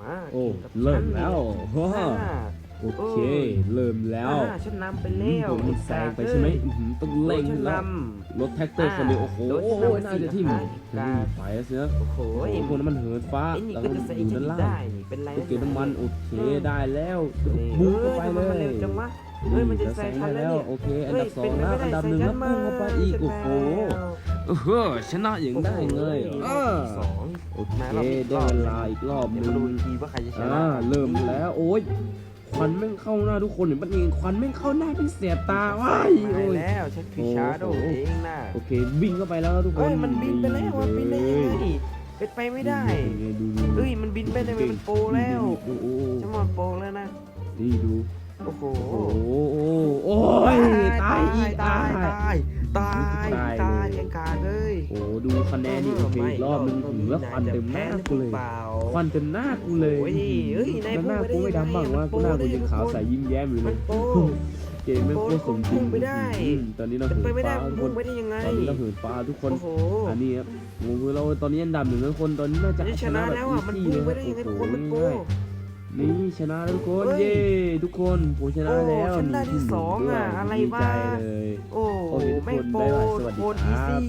มาโอ้กินกับเริ่มฉันแล้วว้าอ่า โอเคเริ่มแล้วอ่าฉันนำไปแล้วผมมันแซงไปใช่ไหมอื้อหือต้องเร่งฉันแล้วนรถแท็กเตอร์คันนี้โอ้โหรถฉันนำน่าจะทิ่มสี่ห้าอืมไปแล้วเสียำโอ้โหโอ้โหพวกนั้นมันเหินฟ้าไอ้นี่แล้วก็ก็จะใส่อยู่จะด้านล่างได้นี่เป็นไรก็เก็บน้ำมันโอเคได้แล้วนี่บุกเข้าไปอ้เลยทำมมันเร็วจังวะเฮ้ยมันจะแล้วแซแซงงทันได้แล้วแล้วเนี่ยโอเค อันเฮ้ยดับสองเป็นไปแล้วไม่ได้อันดับหนึ่งแล้วใส่พุ่งเข้าไปอีกฉัโอ้นโหแล้วโอ้โหชนะอย่างได้เลยเออสองโอเคมารอบอีกรได้อบเวลาอีกรอบหเดี๋ยวนึมาดูงอีกทีว่าใครจะชนะอ่าเริ่มแล้วโอ้ยควันแม่งเข้าหน้าทุกคนเห็นปะนี่ควันแม่งเข้าหน้าเป็นเสียบตาว้ายมาโอ้ยแล้วฉันคือโอ้โหชาโดว์เองนะโอเควิ่งเข้าไปแล้วทุกคนเฮ้ยมันบินไปแล้วมันบินได้ยังไงเป็นไปไม่ได้เป็นไงดูดูเฮ้ยมันบินไปได้ไหมมันโปรแล้วโอ้โหจะมาโปรแล้วนะนี่ดูโอ้โหโอ้โหโอ้ยตายอีกตายตายตายตาย คะแนนนี่โอเคอีกรอบนึงถึงแล้วควันเต็มหน้ากูเลยเปล่าควันเต็มหน้ากูเลยโอ้ยเอ้ยนายแล้วหน้าพูกูดไม่ไม่ได้ดำบ้างยังไงว่ากูหน้ากูยังขาวมันโป๊ะใสยิ้มแย้มอยู่เลมัยนโปรเกมไม่งโคตรสมจริงมันโป๊ะไม่ได้อืมตอนนี้เราเป็นเหิไปนไม่ได้ฟ้ามันทุกคพูนดไม่ได้ยังไงตอนนี้เราเหินฟ้าทุกคนโอ้โหอันนี้ครับโอ้โหเราตอนนี้อันดับหนึ่งแล้วคนตอนนี้น่าจะนี่ชนะแล้วอะมันอีพูซี่ดไม่ได้ยังไงโอ้คนโหมันโปรนี่ชนะแล้วทุกคนเฮ้ยเย้ทุกคนผมชนะแล้วโอ้ฉันได้ที่สองอะด้วยอะไรดีวะใจเลยโอ้โอเคทุกคนไม่โปรบ๊ายบายสวัสดีโคตรคอีรับซี่